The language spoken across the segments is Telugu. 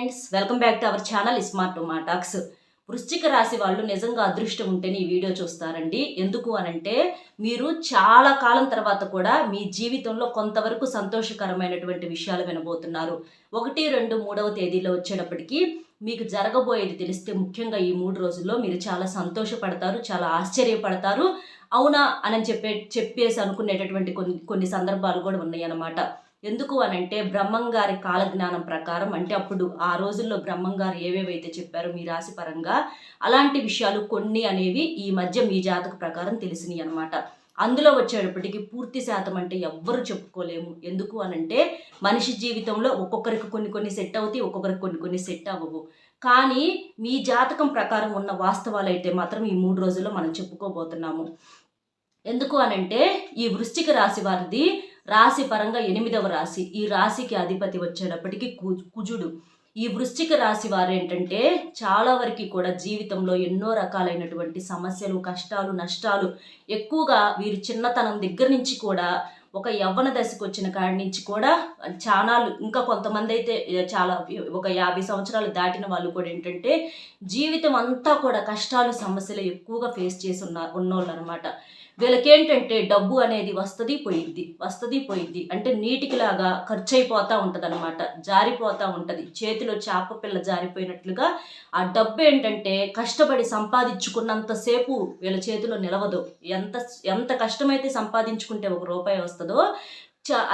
Friends welcome back to our channel smart టొమాటాక్స్. వృశ్చిక రాశి వాళ్ళు నిజంగా అదృష్టం ఉంటేనే ఈ వీడియో చూస్తారండి. ఎందుకు అనంటే మీరు చాలా కాలం తర్వాత కూడా మీ జీవితంలో కొంతవరకు సంతోషకరమైనటువంటి విషయాలు వినబోతున్నారు. ఒకటి రెండు మూడవ తేదీలో వచ్చేటప్పటికి మీకు జరగబోయేది తెలిస్తే ముఖ్యంగా ఈ మూడు రోజుల్లో మీరు చాలా సంతోషపడతారు చాలా ఆశ్చర్యపడతారు. అవునా? అని చెప్పే చెప్పేసి అనుకునేటటువంటి కొన్ని కొన్ని సందర్భాలు కూడా ఉన్నాయి అన్నమాట ఎందుకు అనంటే బ్రహ్మంగారి కాలజ్ఞానం ప్రకారం అంటే అప్పుడు ఆ రోజుల్లో బ్రహ్మంగారు ఏవేవైతే చెప్పారో మీ రాశి పరంగా అలాంటి విషయాలు కొన్ని అనేవి ఈ మధ్య మీ జాతక ప్రకారం తెలిసినాయి అనమాట అందులో వచ్చేటప్పటికి పూర్తి శాతం అంటే ఎవ్వరు చెప్పుకోలేము. ఎందుకు అనంటే మనిషి జీవితంలో ఒక్కొక్కరికి కొన్ని కొన్ని సెట్ అవుతాయి ఒక్కొక్కరికి కొన్ని కొన్ని సెట్ అవ్వవు. కానీ మీ జాతకం ప్రకారం ఉన్న వాస్తవాలు అయితే మాత్రం ఈ మూడు రోజుల్లో మనం చెప్పుకోబోతున్నాము. ఎందుకు అనంటే ఈ వృశ్చిక రాశి వారిది రాశి పరంగా ఎనిమిదవ రాశి. ఈ రాశికి అధిపతి వచ్చేటప్పటికి కు- కుజుడు. ఈ వృశ్చిక రాశి వారు ఏంటంటే చాలా వరకు కూడా జీవితంలో ఎన్నో రకాలైనటువంటి సమస్యలు కష్టాలు నష్టాలు ఎక్కువగా వీరు చిన్నతనం దగ్గర నుంచి కూడా ఒక యవ్వన దశకు వచ్చిన కాడి నుంచి కూడా చాలా ఇంకా కొంతమంది అయితే చాలా ఒక యాభై సంవత్సరాలు దాటిన వాళ్ళు కూడా ఏంటంటే జీవితం అంతా కూడా కష్టాలు సమస్యలు ఎక్కువగా ఫేస్ చేసి ఉన్న ఉన్నోళ్ళు అనమాట వీళ్ళకేంటంటే డబ్బు అనేది వస్తుంది పోయిద్ది వస్తుంది పోయిద్ది. అంటే నీటికిలాగా ఖర్చు అయిపోతూ ఉంటుంది అనమాట జారిపోతూ ఉంటుంది. చేతిలో చేప పిల్ల జారిపోయినట్లుగా ఆ డబ్బు ఏంటంటే కష్టపడి సంపాదించుకున్నంతసేపు వీళ్ళ చేతిలో నిలవదు. ఎంత ఎంత కష్టమైతే సంపాదించుకుంటే ఒక రూపాయి వస్తుందో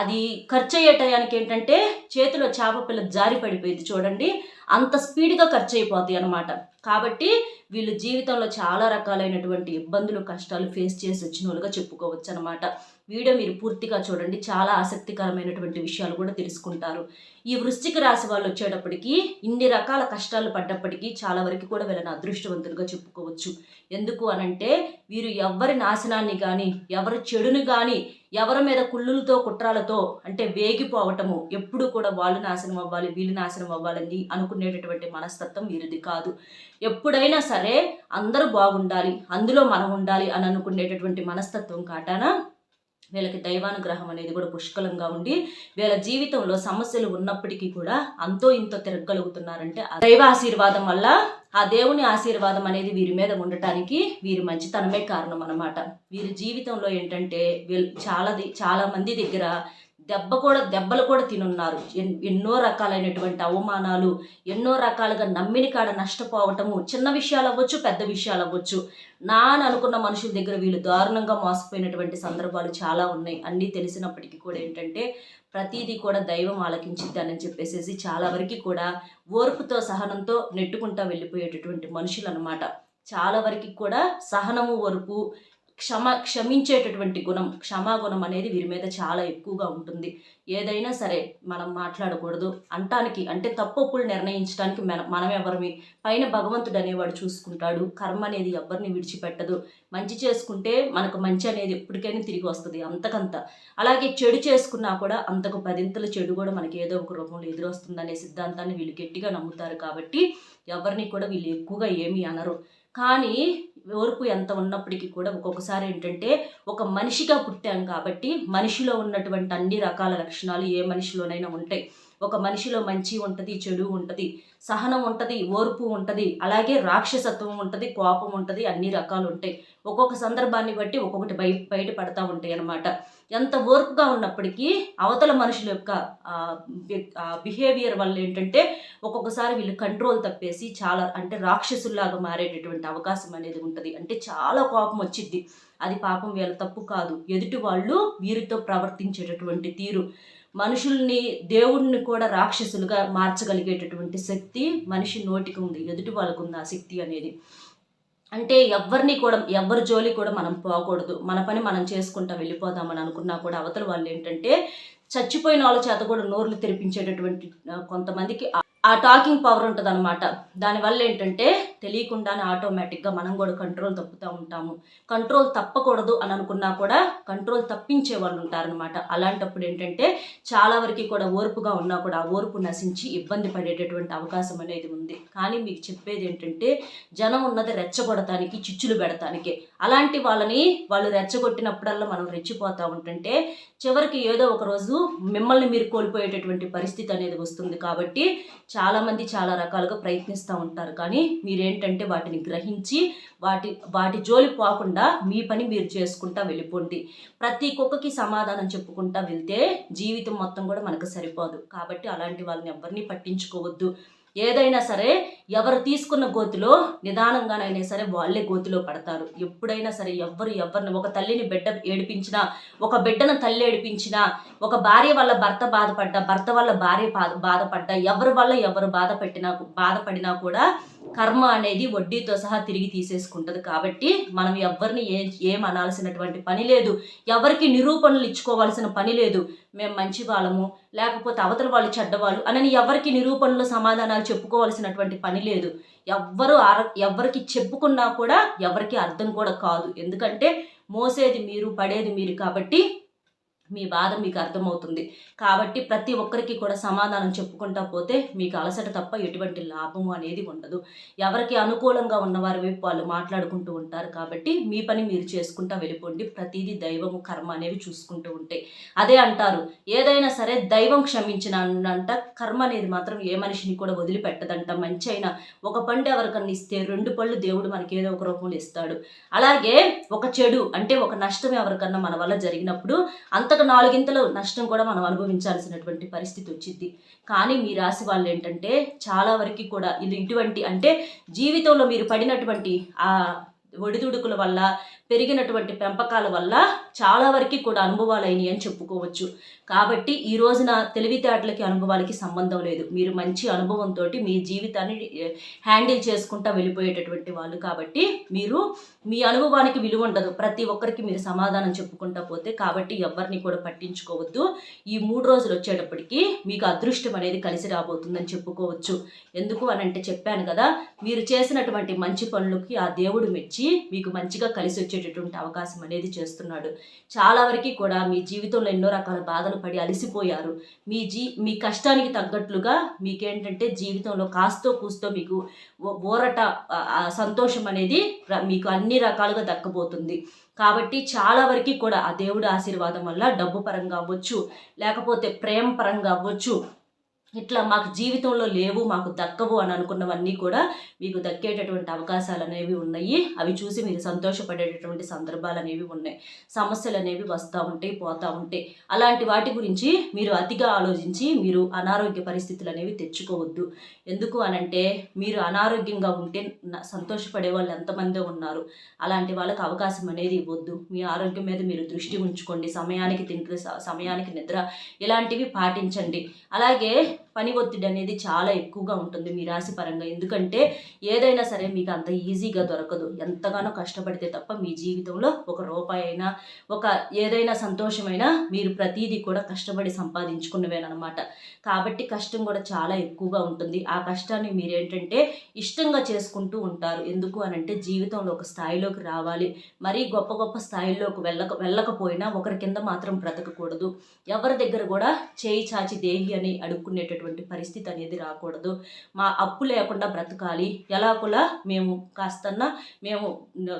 అది ఖర్చు అయ్యే టయానికి ఏంటంటే చేతిలో చేప పిల్ల జారి పడిపోయింది చూడండి అంత స్పీడ్గా ఖర్చు అయిపోతాయి అనమాట కాబట్టి వీళ్ళు జీవితంలో చాలా రకాలైనటువంటి ఇబ్బందులు కష్టాలు ఫేస్ చేసి వచ్చిన వాళ్ళుగా చెప్పుకోవచ్చు అనమాట వీడియో మీరు పూర్తిగా చూడండి. చాలా ఆసక్తికరమైనటువంటి విషయాలు కూడా తెలుసుకుంటారు. ఈ వృశ్చిక రాశి వాళ్ళు వచ్చేటప్పటికి ఇన్ని రకాల కష్టాలు పడ్డప్పటికీ చాలా వరకు కూడా వీళ్ళని అదృష్టవంతులుగా చెప్పుకోవచ్చు. ఎందుకు అనంటే వీరు ఎవరి నాశనాన్ని కానీ ఎవరి చెడుని కానీ ఎవరి మీద కుళ్ళులతో కుట్రాలతో అంటే వేగిపోవటము ఎప్పుడు కూడా వాళ్ళు నాశనం అవ్వాలి వీళ్ళు నాశనం అవ్వాలని అనుకునేటటువంటి మనస్తత్వం వీరిది కాదు. ఎప్పుడైనా సరే అందరూ బాగుండాలి అందులో మనం ఉండాలి అని అనుకునేటటువంటి మనస్తత్వం కాటాన వీళ్ళకి దైవానుగ్రహం అనేది కూడా పుష్కలంగా ఉండి వీళ్ళ జీవితంలో సమస్యలు ఉన్నప్పటికీ కూడా అంతో ఇంతో తిరగలుగుతున్నారంటే ఆ దైవ ఆశీర్వాదం వల్ల ఆ దేవుని ఆశీర్వాదం అనేది వీరి మీద ఉండటానికి వీరి మంచితనమే కారణం అన్నమాట. వీరి జీవితంలో ఏంటంటే వీళ్ళు చాలా చాలా మంది దగ్గర దెబ్బ కూడా దెబ్బలు కూడా తినున్నారు. ఎన్- ఎన్నో రకాలైనటువంటి అవమానాలు ఎన్నో రకాలుగా నమ్మిన కాడ నష్టపోవటము చిన్న విషయాలు అవ్వచ్చు పెద్ద విషయాలు అవ్వచ్చు. నా అని అనుకున్న మనుషుల దగ్గర వీళ్ళు దారుణంగా మోసపోయినటువంటి సందర్భాలు చాలా ఉన్నాయి. అన్నీ తెలిసినప్పటికీ కూడా ఏంటంటే ప్రతిదీ కూడా దైవం ఆలకించిద్దానని చెప్పేసేసి చాలా వరకు కూడా ఓర్పుతో సహనంతో నెట్టుకుంటా వెళ్ళిపోయేటటువంటి మనుషులు అనమాట చాలా వరకు కూడా సహనము ఓర్పు క్షమ క్షమించేటటువంటి గుణం క్షమాగుణం అనేది వీరి మీద చాలా ఎక్కువగా ఉంటుంది. ఏదైనా సరే మనం మాట్లాడకూడదు. అంటానికి అంటే తప్పులు నిర్ణయించడానికి మన మనం ఎవరిమి పైన భగవంతుడు అనేవాడు చూసుకుంటాడు. కర్మ అనేది ఎవరిని విడిచిపెట్టదు. మంచి చేసుకుంటే మనకు మంచి అనేది ఎప్పటికైనా తిరిగి వస్తుంది అంతకంత. అలాగే చెడు చేసుకున్నా కూడా అంతకు పదింతల చెడు కూడా మనకి ఏదో ఒక రూపంలో ఎదురొస్తుందనే సిద్ధాంతాన్ని వీళ్ళు గట్టిగా నమ్ముతారు కాబట్టి ఎవరిని కూడా వీళ్ళు ఎక్కువగా ఏమీ అనరు. కానీ ఓర్పు ఎంత ఉన్నప్పటికీ కూడా ఒక్కొక్కసారి ఏంటంటే ఒక మనిషిగా పుట్టాం కాబట్టి మనిషిలో ఉన్నటువంటి అన్ని రకాల లక్షణాలు ఏ మనిషిలోనైనా ఉంటాయి. ఒక మనిషిలో మంచి ఉంటుంది చెడు ఉంటుంది సహనం ఉంటుంది ఓర్పు ఉంటుంది అలాగే రాక్షసత్వం ఉంటుంది కోపం ఉంటుంది అన్ని రకాలు ఉంటాయి. ఒక్కొక్క సందర్భాన్ని బట్టి ఒక్కొక్కటి బయ బయటపడతా ఉంటాయి అన్నమాట. ఎంత ఓర్పుగా ఉన్నప్పటికీ అవతల మనుషుల యొక్క బిహేవియర్ వల్ల ఏంటంటే ఒక్కొక్కసారి వీళ్ళు కంట్రోల్ తప్పేసి చాలా అంటే రాక్షసుల్లాగా మారేటటువంటి అవకాశం అనేది ఉంటుంది. అంటే చాలా కోపం వచ్చింది అది పాపం వీళ్ళ తప్పు కాదు. ఎదుటి వాళ్ళు వీరితో ప్రవర్తించేటటువంటి తీరు. మనుషుల్ని దేవుణ్ణి కూడా రాక్షసులుగా మార్చగలిగేటటువంటి శక్తి మనిషి నోటికి ఉంది. ఎదుటి వాళ్ళకు ఉంది ఆ శక్తి అనేది. అంటే ఎవరిని కూడా ఎవరి జోలి కూడా మనం పోకూడదు. మన పని మనం చేసుకుంటా వెళ్ళిపోదామని అనుకున్నా కూడా అవతల వాళ్ళు ఏంటంటే చచ్చిపోయిన వాళ్ళ చేత కూడా నోర్లు తెరిపించేటటువంటి కొంతమందికి ఆ- ఆ టాకింగ్ పవర్ ఉంటుంది అనమాట దానివల్ల ఏంటంటే తెలియకుండానే ఆటోమేటిక్గా మనం కూడా కంట్రోల్ తప్పుతూ ఉంటాము. కంట్రోల్ తప్పకూడదు అని అనుకున్నా కూడా కంట్రోల్ తప్పించే వాళ్ళు ఉంటారనమాట అలాంటప్పుడు ఏంటంటే చాలా వరకు కూడా ఓర్పుగా ఉన్నా కూడా ఆ ఓర్పు నశించి ఇబ్బంది పడేటటువంటి అవకాశం అనేది ఉంది. కానీ మీకు చెప్పేది ఏంటంటే జనం ఉన్నది రెచ్చగొడటానికి చిచ్చులు పెడతానికి. అలాంటి వాళ్ళని వాళ్ళు రెచ్చగొట్టినప్పుడల్లా మనం రెచ్చిపోతూ ఉంటుంటే చివరికి ఏదో ఒక రోజు మిమ్మల్ని మీరు కోల్పోయేటటువంటి పరిస్థితి అనేది వస్తుంది. కాబట్టి చాలామంది చాలా రకాలుగా ప్రయత్నిస్తూ ఉంటారు. కానీ ఏంటంటే వాటిని గ్రహించి వాటి వాటి జోలి పోకుండా మీ పని మీరు చేసుకుంటా వెళ్ళిపోండి. ప్రతి కుక్కకి సమాధానం చెప్పుకుంటా వెళ్తే జీవితం మొత్తం కూడా మనకు సరిపోదు. కాబట్టి అలాంటి వాళ్ళని ఎవరిని పట్టించుకోవద్దు. ఏదైనా సరే ఎవరు తీసుకున్న గోతిలో నిదానంగానైనా సరే వాళ్ళే గోతిలో పడతారు. ఎప్పుడైనా సరే ఎవ్వరు ఎవరిని ఒక తల్లిని బిడ్డ ఏడిపించినా ఒక బిడ్డను తల్లి ఏడిపించినా ఒక భార్య వల్ల భర్త బాధపడ్డా భర్త వల్ల భార్య బాధ- బాధపడ్డా ఎవరి వల్ల ఎవరు బాధపెట్టినా బాధపడినా కూడా కర్మ అనేది వడ్డీతో సహా తిరిగి తీసేసుకుంటుంది. కాబట్టి మనం ఎవరిని ఏ ఏం అనాల్సినటువంటి పని లేదు. ఎవరికి నిరూపణలు ఇచ్చుకోవాల్సిన పని లేదు. మేము మంచి వాళ్ళము లేకపోతే అవతల వాళ్ళు చెడ్డవాళ్ళు అని ఎవరికి నిరూపణలు సమాధానాలు చెప్పుకోవాల్సినటువంటి పని లేదు. ఎవ్వరు ఎవరికి చెప్పుకున్నా కూడా ఎవరికి అర్థం కూడా కాదు. ఎందుకంటే మోసేది మీరు పడేది మీరు కాబట్టి మీ బాధ మీకు అర్థమవుతుంది. కాబట్టి ప్రతి ఒక్కరికి కూడా సమాధానం చెప్పుకుంటా పోతే మీకు అలసట తప్ప ఎటువంటి లాభము అనేది ఉండదు. ఎవరికి అనుకూలంగా ఉన్నవారి వైపు వాళ్ళు మాట్లాడుకుంటూ ఉంటారు కాబట్టి మీ పని మీరు చేసుకుంటా వెళ్ళిపోండి. ప్రతిదీ దైవము కర్మ అనేవి చూసుకుంటూ ఉంటాయి అదే అంటారు ఏదైనా సరే దైవం క్షమించిన అంట కర్మ అనేది మాత్రం ఏ మనిషిని కూడా వదిలిపెట్టదంట. మంచి అయినా ఒక పండు ఎవరికన్నా ఇస్తే రెండు పళ్ళు దేవుడు మనకి ఏదో ఒక రూపంలో ఇస్తాడు. అలాగే ఒక చెడు అంటే ఒక నష్టం ఎవరికన్నా మన వల్ల జరిగినప్పుడు అంత అంతకు నాలుగింతలు నష్టం కూడా మనం అనుభవించాల్సినటువంటి పరిస్థితి వచ్చింది. కానీ మీ రాశి వాళ్ళు ఏంటంటే చాలా వరకు కూడా ఇది ఇటువంటి అంటే జీవితంలో మీరు పడినటువంటి ఆ ఒడిదుడుకుల వల్ల పెరిగినటువంటి పెంపకాల వల్ల చాలా వరకు కూడా అనుభవాలు అయినాయి అని చెప్పుకోవచ్చు. కాబట్టి ఈ రోజున తెలివితేటలకి అనుభవాలకి సంబంధం లేదు. మీరు మంచి అనుభవంతో మీ జీవితాన్ని హ్యాండిల్ చేసుకుంటా వెళ్ళిపోయేటటువంటి వాళ్ళు కాబట్టి మీరు మీ అనుభవానికి విలువ ఉండదు. ప్రతి ఒక్కరికి మీరు సమాధానం చెప్పుకుంటా పోతే కాబట్టి ఎవరిని కూడా పట్టించుకోవద్దు. ఈ మూడు రోజులు వచ్చేటప్పటికి మీకు అదృష్టం అనేది కలిసి రాబోతుందని చెప్పుకోవచ్చు. ఎందుకు అని అంటే చెప్పాను కదా మీరు చేసినటువంటి మంచి పనులకి ఆ దేవుడు మెచ్చి మీకు మంచిగా కలిసి వచ్చేటటువంటి అవకాశం అనేది చేస్తున్నాడు. చాలా వరకు కూడా మీ జీవితంలో ఎన్నో రకాల బాధలు పడి అలసిపోయారు. మీ జీ మీ కష్టానికి తగ్గట్లుగా మీకేంటంటే జీవితంలో కాస్తో కూస్తో మీకు ఓ- ఊరట సంతోషం అనేది మీకు అన్ని రకాలుగా దక్కబోతుంది. కాబట్టి చాలా వరకు కూడా ఆ దేవుడి ఆశీర్వాదం వల్ల డబ్బు పరంగా అవ్వచ్చు లేకపోతే ప్రేమ పరంగా అవ్వచ్చు ఇట్లా మాకు జీవితంలో లేవు మాకు దక్కవు అని అనుకున్నవన్నీ కూడా మీకు దక్కేటటువంటి అవకాశాలు అనేవి ఉన్నాయి. అవి చూసి మీరు సంతోషపడేటటువంటి సందర్భాలు అనేవి ఉన్నాయి. సమస్యలు అనేవి వస్తూ ఉంటాయి పోతూ ఉంటాయి అలాంటి వాటి గురించి మీరు అతిగా ఆలోచించి మీరు అనారోగ్య పరిస్థితులు అనేవి తెచ్చుకోవద్దు. ఎందుకు అనంటే మీరు అనారోగ్యంగా ఉంటే సంతోషపడే వాళ్ళు ఎంతమందో ఉన్నారు. అలాంటి వాళ్ళకి అవకాశం అనేది ఇవ్వద్దు. మీ ఆరోగ్యం మీద మీరు దృష్టి ఉంచుకోండి. సమయానికి తింటే సమయానికి నిద్ర ఇలాంటివి పాటించండి. అలాగే పని ఒత్తిడి అనేది చాలా ఎక్కువగా ఉంటుంది మీ రాశి పరంగా. ఎందుకంటే ఏదైనా సరే మీకు అంత ఈజీగా దొరకదు. ఎంతగానో కష్టపడితే తప్ప మీ జీవితంలో ఒక రూపాయి అయినా ఒక ఏదైనా సంతోషమైనా మీరు ప్రతిదీ కూడా కష్టపడి సంపాదించుకున్నవేనమాట కాబట్టి కష్టం కూడా చాలా ఎక్కువగా ఉంటుంది. ఆ కష్టాన్ని మీరు ఏంటంటే ఇష్టంగా చేసుకుంటూ ఉంటారు. ఎందుకు అని అంటే జీవితంలో ఒక స్థాయిలోకి రావాలి. మరీ గొప్ప గొప్ప స్థాయిల్లోకి వెళ్ళక వెళ్ళకపోయినా ఒకరి కింద మాత్రం బ్రతకకూడదు. ఎవరి దగ్గర కూడా చేయి చాచి దేహి అని అడుక్కునేటటువంటి పరిస్థితి అనేది రాకూడదు. మా అప్పు లేకుండా బ్రతకాలి. ఎలాగోలా మేము కాస్తన్నా మేము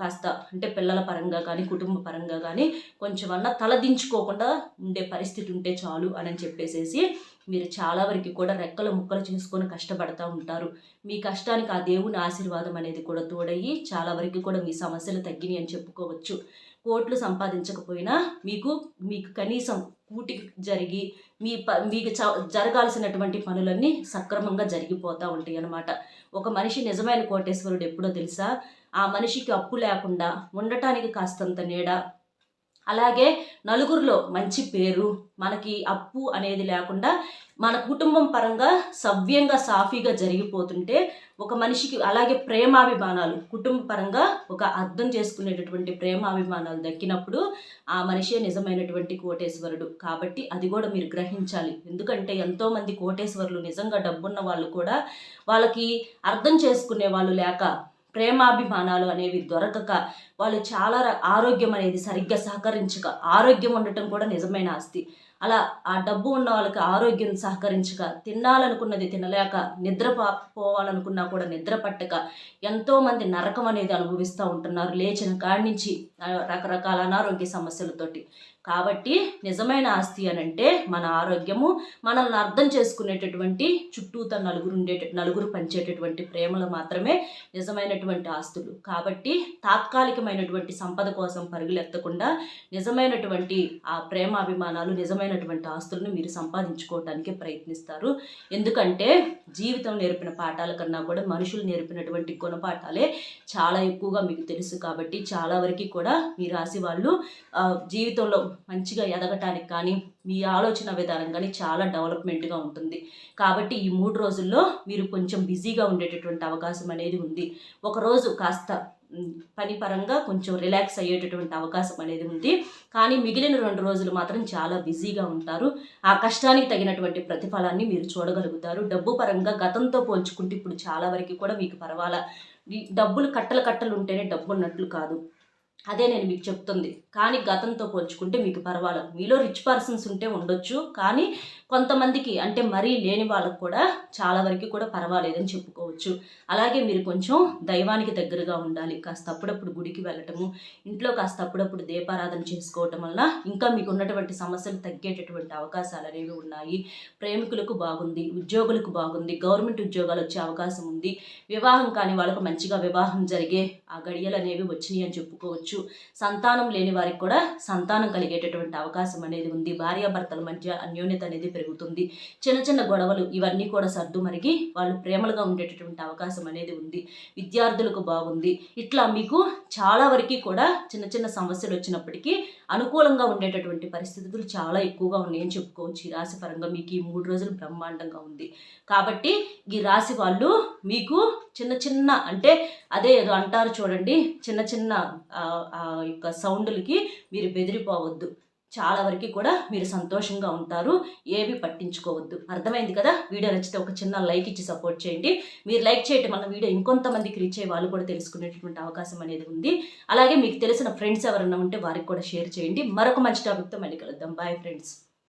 కాస్త అంటే పిల్లల పరంగా కానీ కుటుంబ పరంగా కానీ కొంచెమన్నా తలదించుకోకుండా ఉండే పరిస్థితి ఉంటే చాలు అని చెప్పేసేసి మీరు చాలా వరకు కూడా రెక్కలు ముక్కలు చేసుకొని కష్టపడతా ఉంటారు. మీ కష్టానికి ఆ దేవుని ఆశీర్వాదం అనేది కూడా తోడయ్యి చాలా వరకు కూడా మీ సమస్యలు తగ్గినాయి అని చెప్పుకోవచ్చు. కోట్లు సంపాదించకపోయినా మీకు మీకు కనీసం కూటికి జరిగి మీ ప మీకు చ జరగాల్సినటువంటి పనులన్నీ సక్రమంగా జరిగిపోతూ ఉంటాయి అన్నమాట. ఒక మనిషి నిజమైన కోటేశ్వరుడు ఎప్పుడో తెలుసా? ఆ మనిషికి అప్పు లేకుండా ఉండటానికి కాస్తంత నీడ అలాగే నలుగురిలో మంచి పేరు మనకి అప్పు అనేది లేకుండా మన కుటుంబం పరంగా సవ్యంగా సాఫీగా జరిగిపోతుంటే ఒక మనిషికి అలాగే ప్రేమాభిమానాలు కుటుంబ పరంగా ఒక అర్థం చేసుకునేటటువంటి ప్రేమాభిమానాలు దక్కినప్పుడు ఆ మనిషే నిజమైనటువంటి కోటేశ్వరుడు. కాబట్టి అది కూడా మీరు గ్రహించాలి. ఎందుకంటే ఎంతోమంది కోటేశ్వరులు నిజంగా డబ్బున్న వాళ్ళు కూడా వాళ్ళకి అర్థం చేసుకునే వాళ్ళు లేక ప్రేమాభిమానాలు అనేవి దొరకక వాళ్ళు చాలా ర- ఆరోగ్యం అనేది సరిగ్గా సహకరించక ఆరోగ్యం ఉండటం కూడా నిజమైన ఆస్తి. అలా ఆ డబ్బు ఉన్న వాళ్ళకి ఆరోగ్యం సహకరించక తినాలనుకున్నది తినలేక నిద్ర పోవాలనుకున్నా కూడా నిద్ర పట్టక ఎంతోమంది నరకం అనేది అనుభవిస్తూ ఉంటున్నారు లేచిన కాడి నుంచి రకరకాల అనారోగ్య సమస్యలతోటి. కాబట్టి నిజమైన ఆస్తి అని అంటే మన ఆరోగ్యము మనల్ని అర్థం చేసుకునేటటువంటి చుట్టూత నలుగురు ఉండే నలుగురు పంచేటటువంటి ప్రేమలు మాత్రమే నిజమైనటువంటి ఆస్తులు. కాబట్టి తాత్కాలికమైనటువంటి సంపద కోసం పరుగులెత్తకుండా నిజమైనటువంటి ఆ ప్రేమ అభిమానాలు నిజమైనటువంటి ఆస్తులను మీరు సంపాదించుకోవటానికి ప్రయత్నిస్తారు. ఎందుకంటే జీవితం నేర్పిన పాఠాల కన్నా కూడా మనుషులు నేర్పినటువంటి గుణపాఠాలే చాలా ఎక్కువగా మీకు తెలుసు కాబట్టి చాలా వరకు కూడా మీ రాశి వాళ్ళు జీవితంలో మంచిగా ఎదగటానికి కానీ మీ ఆలోచన విధానం కానీ చాలా డెవలప్మెంట్గా ఉంటుంది. కాబట్టి ఈ మూడు రోజుల్లో మీరు కొంచెం బిజీగా ఉండేటటువంటి అవకాశం అనేది ఉంది. ఒకరోజు కాస్త పని పరంగా కొంచెం రిలాక్స్ అయ్యేటటువంటి అవకాశం అనేది ఉంది. కానీ మిగిలిన రెండు రోజులు మాత్రం చాలా బిజీగా ఉంటారు. ఆ కష్టానికి తగినటువంటి ప్రతిఫలాన్ని మీరు చూడగలుగుతారు. డబ్బు పరంగా గతంతో పోల్చుకుంటే ఇప్పుడు చాలా వరకు కూడా మీకు పర్వాలా? డబ్బులు కట్టలు కట్టలు ఉంటేనే డబ్బు ఉన్నట్లు కాదు. అదే నేను మీకు చెప్తుంది. కానీ గతంతో పోల్చుకుంటే మీకు పర్వాలేదు. మీలో రిచ్ పర్సన్స్ ఉంటే ఉండొచ్చు. కానీ కొంతమందికి అంటే మరీ లేని వాళ్ళకు కూడా చాలా వరకు కూడా పర్వాలేదని చెప్పుకోవచ్చు. అలాగే మీరు కొంచెం దైవానికి దగ్గరగా ఉండాలి. కాస్త అప్పుడప్పుడు గుడికి వెళ్ళటము ఇంట్లో కాస్త అప్పుడప్పుడు దీపారాధన చేసుకోవటం వల్ల ఇంకా మీకు ఉన్నటువంటి సమస్యలు తగ్గేటటువంటి అవకాశాలు అనేవి ఉన్నాయి. ప్రేమికులకు బాగుంది ఉద్యోగులకు బాగుంది గవర్నమెంట్ ఉద్యోగాలు వచ్చే అవకాశం ఉంది. వివాహం కాని వాళ్ళకు మంచిగా వివాహం జరిగే ఆ గడియలు అనేవి వచ్చినాయి అని చెప్పుకోవచ్చు. సంతానం లేని వారికి కూడా సంతానం కలిగేటటువంటి అవకాశం అనేది ఉంది. భార్యాభర్తల మధ్య అన్యోన్యత అనేది పెరుగుతుంది. చిన్న చిన్న గొడవలు ఇవన్నీ కూడా సర్దుమరిగి వాళ్ళు ప్రేమలుగా ఉండేటటువంటి అవకాశం అనేది ఉంది. విద్యార్థులకు బాగుంది. ఇట్లా మీకు చాలా వరకు కూడా చిన్న చిన్న సమస్యలు వచ్చినప్పటికీ అనుకూలంగా ఉండేటటువంటి పరిస్థితులు చాలా ఎక్కువగా ఉన్నాయని చెప్పుకోవచ్చు. ఈ రాశి పరంగా మీకు ఈ మూడు రోజులు బ్రహ్మాండంగా ఉంది. కాబట్టి ఈ రాశి వాళ్ళు మీకు చిన్న చిన్న అంటే అదే ఏదో అంటారు చూడండి చిన్న చిన్న ఆ యొక్క సౌండ్లకి మీరు బెదిరిపోవద్దు. చాలా వరకు కూడా మీరు సంతోషంగా ఉంటారు. ఏవి పట్టించుకోవద్దు. అర్థమైంది కదా? వీడియో నచ్చితే ఒక చిన్న లైక్ ఇచ్చి సపోర్ట్ చేయండి. మీరు లైక్ చేయటం వల్ల వీడియో ఇంకొంతమందికి రీచ్ అయ్యే వాళ్ళు కూడా తెలుసుకునేటటువంటి అవకాశం అనేది ఉంది. అలాగే మీకు తెలిసిన ఫ్రెండ్స్ ఎవరన్నా ఉంటే వారికి కూడా షేర్ చేయండి. మరొక మంచి టాపిక్తో మళ్ళీ కలుద్దాం. Bye friends